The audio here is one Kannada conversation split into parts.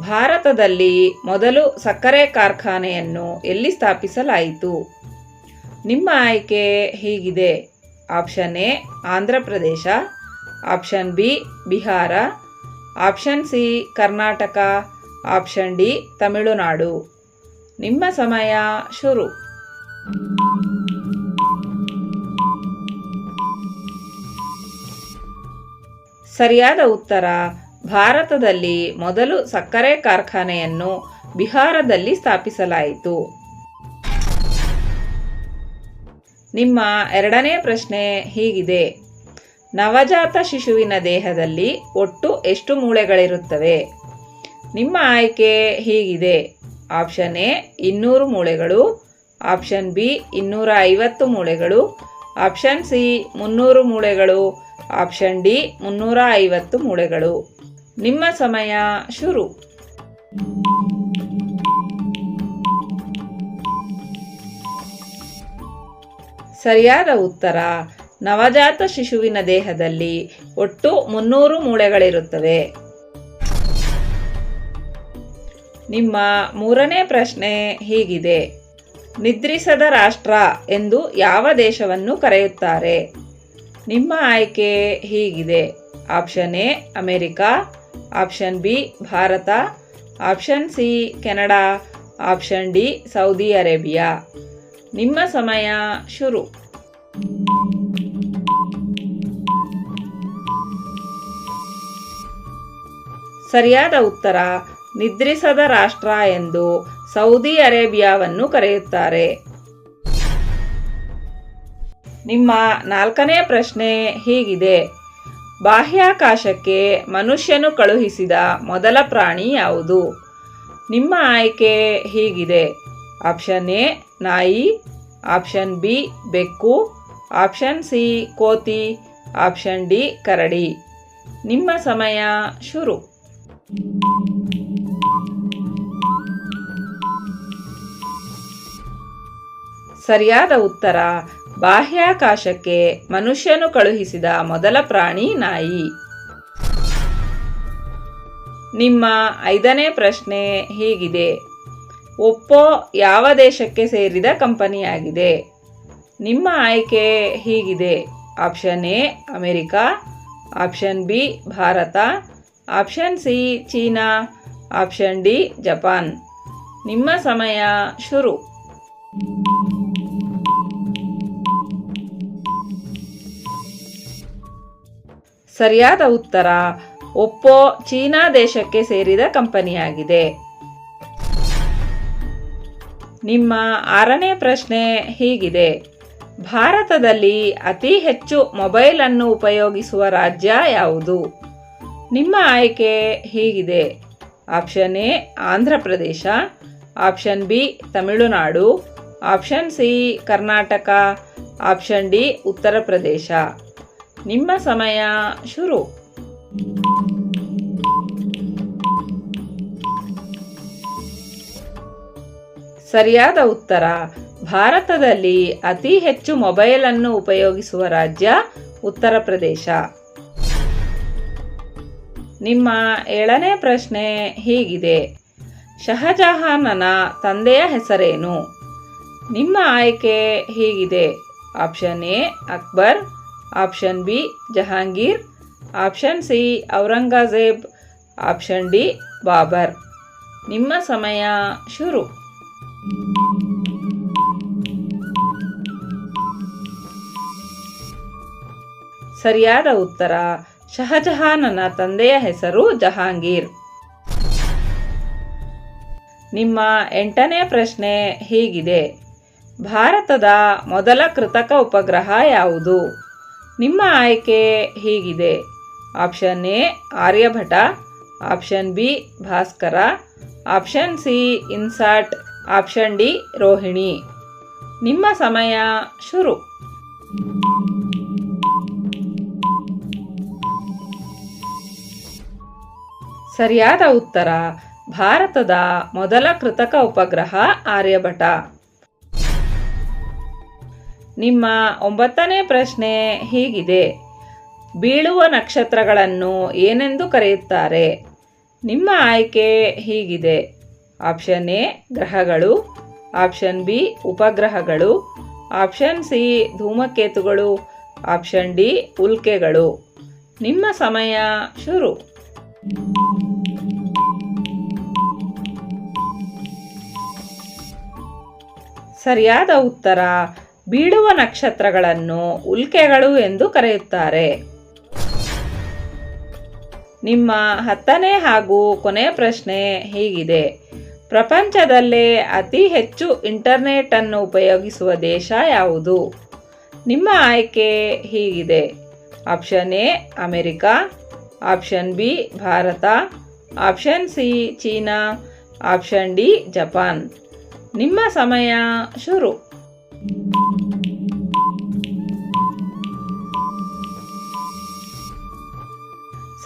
ಭಾರತದಲ್ಲಿ ಮೊದಲು ಸಕ್ಕರೆ ಕಾರ್ಖಾನೆಯನ್ನು ಎಲ್ಲಿ ಸ್ಥಾಪಿಸಲಾಯಿತು? ನಿಮ್ಮ ಆಯ್ಕೆ ಹೀಗಿದೆ. Option A, Andhra Pradesh. Option B, Bihar. Option C, Karnataka. Option D, Tamil Nadu. ನಿಮ್ಮ ಸಮಯ ಶುರು. ಸರಿಯಾದ ಉತ್ತರ ಭಾರತದಲ್ಲಿ ಮೊದಲು ಸಕ್ಕರೆ ಕಾರ್ಖಾನೆಯನ್ನು ಬಿಹಾರದಲ್ಲಿ ಸ್ಥಾಪಿಸಲಾಯಿತು. ನಿಮ್ಮ ಎರಡನೇ ಪ್ರಶ್ನೆ ಹೀಗಿದೆ. ನವಜಾತ ಶಿಶುವಿನ ದೇಹದಲ್ಲಿ ಒಟ್ಟು ಎಷ್ಟು ಮೂಳೆಗಳಿರುತ್ತವೆ? ನಿಮ್ಮ ಆಯ್ಕೆ ಹೀಗಿದೆ. ಆಪ್ಷನ್ ಎ, ಇನ್ನೂರು ಮೂಳೆಗಳು. ಆಪ್ಷನ್ ಬಿ ಇನ್ನೂರ ಐವತ್ತು ಮೂಳೆಗಳು. ಆಪ್ಷನ್ ಸಿ, ಮುನ್ನೂರು ಮೂಳೆಗಳು. ಆಪ್ಷನ್ ಡಿ ಮುನ್ನೂರ ಐವತ್ತು ಮೂಳೆಗಳು. ನಿಮ್ಮ ಸಮಯ ಶುರು. ಸರಿಯಾದ ಉತ್ತರ, ನವಜಾತ ಶಿಶುವಿನ ದೇಹದಲ್ಲಿ ಒಟ್ಟು ಮುನ್ನೂರು ಮೂಳೆಗಳಿರುತ್ತವೆ. ನಿಮ್ಮ ಮೂರನೇ ಪ್ರಶ್ನೆ ಹೀಗಿದೆ. ನಿದ್ರಿಸದ ರಾಷ್ಟ್ರ ಎಂದು ಯಾವ ದೇಶವನ್ನು ಕರೆಯುತ್ತಾರೆ? ನಿಮ್ಮ ಆಯ್ಕೆ ಹೀಗಿದೆ. Option A, America. Option B, Bharat. Option C, Canada. Option D, Saudi Arabia. ನಿಮ್ಮ ಸಮಯ ಶುರು. ಸರಿಯಾದ ಉತ್ತರ, ನಿದ್ರಿಸದ ರಾಷ್ಟ್ರ ಎಂದು ಸೌದಿ ಅರೇಬಿಯಾವನ್ನು ಕರೆಯುತ್ತಾರೆ. ನಿಮ್ಮ ನಾಲ್ಕನೇ ಪ್ರಶ್ನೆ ಹೀಗಿದೆ. ಬಾಹ್ಯಾಕಾಶಕ್ಕೆ ಮನುಷ್ಯನು ಕಳುಹಿಸಿದ ಮೊದಲ ಪ್ರಾಣಿ ಯಾವುದು? ನಿಮ್ಮ ಆಯ್ಕೆ ಹೀಗಿದೆ. ಆಪ್ಷನ್ ಎ, ನಾಯಿ. ಆಪ್ಷನ್ ಬಿ, ಬೆಕ್ಕು. ಆಪ್ಷನ್ ಸಿ, ಕೋತಿ. ಆಪ್ಷನ್ ಡಿ, ಕರಡಿ. ನಿಮ್ಮ ಸಮಯ ಶುರು. ಸರಿಯಾದ ಉತ್ತರ ಬಾಹ್ಯಾಕಾಶಕ್ಕೆ ಮನುಷ್ಯನು ಕಳುಹಿಸಿದ ಮೊದಲ ಪ್ರಾಣಿ ನಾಯಿ. ನಿಮ್ಮ ಐದನೇ ಪ್ರಶ್ನೆ ಹೀಗಿದೆ. ಒಪ್ಪೋ ಯಾವ ದೇಶಕ್ಕೆ ಸೇರಿದ ಕಂಪನಿಯಾಗಿದೆ? ನಿಮ್ಮ ಆಯ್ಕೆ ಹೀಗಿದೆ. Option A, America. Option B, Bharat. Option C, China. Option D, Japan. ನಿಮ್ಮ ಸಮಯ ಶುರು. ಸರಿಯಾದ ಉತ್ತರ ಒಪ್ಪೋ ಚೀನಾ ದೇಶಕ್ಕೆ ಸೇರಿದ ಕಂಪನಿಯಾಗಿದೆ. ನಿಮ್ಮ ಆರನೇ ಪ್ರಶ್ನೆ ಹೀಗಿದೆ. ಭಾರತದಲ್ಲಿ ಅತಿ ಹೆಚ್ಚು ಮೊಬೈಲ್ ಅನ್ನು ಉಪಯೋಗಿಸುವ ರಾಜ್ಯ ಯಾವುದು? ನಿಮ್ಮ ಆಯ್ಕೆ ಹೀಗಿದೆ. Option A, Andhra Pradesh. Option B, Tamil Nadu. Option C, Karnataka. Option D, Uttar Pradesh. ನಿಮ್ಮ ಸಮಯ ಶುರು. ಸರಿಯಾದ ಉತ್ತರ. ಭಾರತದಲ್ಲಿ ಅತಿ ಹೆಚ್ಚು ಮೊಬೈಲ್ ಅನ್ನು ಉಪಯೋಗಿಸುವ ರಾಜ್ಯ ಉತ್ತರ ಪ್ರದೇಶ. ನಿಮ್ಮ ಏಳನೇ ಪ್ರಶ್ನೆ ಹೀಗಿದೆ. ಶಹಜಹಾನನ ತಂದೆಯ ಹೆಸರೇನು? ನಿಮ್ಮ ಆಯ್ಕೆ ಹೀಗಿದೆ. Option A, Akbar. Option B, Jahangir. Option C, Aurangzeb. Option D, Babur. ನಿಮ್ಮ ಸಮಯ ಶುರು. ಸರಿಯಾದ ಉತ್ತರ, ಶಹಜಹಾನನ ತಂದೆಯ ಹೆಸರು ಜಹಾಂಗೀರ್. ನಿಮ್ಮ ಎಂಟನೇ ಪ್ರಶ್ನೆ ಹೀಗಿದೆ. ಭಾರತದ ಮೊದಲ ಕೃತಕ ಉಪಗ್ರಹ ಯಾವುದು? ನಿಮ್ಮ ಆಯ್ಕೆ ಹೀಗಿದೆ. Option A, Aryabhata. Option B, Bhaskara. Option C INSAT option D, Rohini. ನಿಮ್ಮ ಸಮಯ ಶುರು. ಸರಿಯಾದ ಉತ್ತರ, ಭಾರತದ ಮೊದಲ ಕೃತಕ ಉಪಗ್ರಹ ಆರ್ಯಭಟ. ನಿಮ್ಮ ಒಂಬತ್ತನೇ ಪ್ರಶ್ನೆ ಹೀಗಿದೆ. ಬೀಳುವ ನಕ್ಷತ್ರಗಳನ್ನು ಏನೆಂದು ಕರೆಯುತ್ತಾರೆ? ನಿಮ್ಮ ಆಯ್ಕೆ ಹೀಗಿದೆ. ಆಪ್ಷನ್ ಎ, ಗ್ರಹಗಳು. ಆಪ್ಷನ್ ಬಿ, ಉಪಗ್ರಹಗಳು. ಆಪ್ಷನ್ ಸಿ, ಧೂಮಕೇತುಗಳು. ಆಪ್ಷನ್ ಡಿ, ಉಲ್ಕೆಗಳು. ನಿಮ್ಮ ಸಮಯ ಶುರು. ಸರಿಯಾದ ಉತ್ತರ ಬೀಳುವ ನಕ್ಷತ್ರಗಳನ್ನು ಉಲ್ಕೆಗಳು ಎಂದು ಕರೆಯುತ್ತಾರೆ. ನಿಮ್ಮ ಹತ್ತನೇ ಹಾಗೂ ಕೊನೆಯ ಪ್ರಶ್ನೆ ಹೀಗಿದೆ. ಪ್ರಪಂಚದಲ್ಲೇ ಅತಿ ಹೆಚ್ಚು ಇಂಟರ್ನೆಟ್ ಅನ್ನು ಉಪಯೋಗಿಸುವ ದೇಶ ಯಾವುದು? ನಿಮ್ಮ ಆಯ್ಕೆ ಹೀಗಿದೆ. Option A, America. Option B, Bharat. Option C, China. Option D, Japan. ನಿಮ್ಮ ಸಮಯ ಶುರು.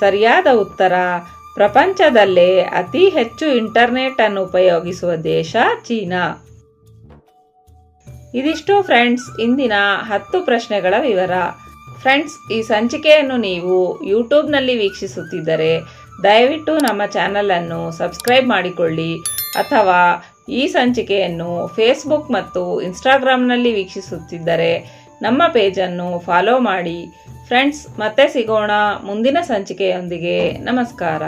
ಸರಿಯಾದ ಉತ್ತರ. ಪ್ರಪಂಚದಲ್ಲೇ ಅತಿ ಹೆಚ್ಚು ಇಂಟರ್ನೆಟ್ ಅನ್ನು ಉಪಯೋಗಿಸುವ ದೇಶ ಚೀನಾ. ಇದಿಷ್ಟು ಫ್ರೆಂಡ್ಸ್, ಇಂದಿನ ಹತ್ತು ಪ್ರಶ್ನೆಗಳ ವಿವರ. ಫ್ರೆಂಡ್ಸ್, ಈ ಸಂಚಿಕೆಯನ್ನು ನೀವು ಯೂಟ್ಯೂಬ್ನಲ್ಲಿ ವೀಕ್ಷಿಸುತ್ತಿದ್ದರೆ ದಯವಿಟ್ಟು ನಮ್ಮ ಚಾನಲನ್ನು ಸಬ್ಸ್ಕ್ರೈಬ್ ಮಾಡಿಕೊಳ್ಳಿ. ಅಥವಾ ಈ ಸಂಚಿಕೆಯನ್ನು ಫೇಸ್ಬುಕ್ ಮತ್ತು ಇನ್ಸ್ಟಾಗ್ರಾಮ್ನಲ್ಲಿ ವೀಕ್ಷಿಸುತ್ತಿದ್ದರೆ ನಮ್ಮ ಪೇಜನ್ನು ಫಾಲೋ ಮಾಡಿ ಫ್ರೆಂಡ್ಸ್ ಮತ್ತೆ ಸಿಗೋಣ ಮುಂದಿನ ಸಂಚಿಕೆಯೊಂದಿಗೆ. ನಮಸ್ಕಾರ.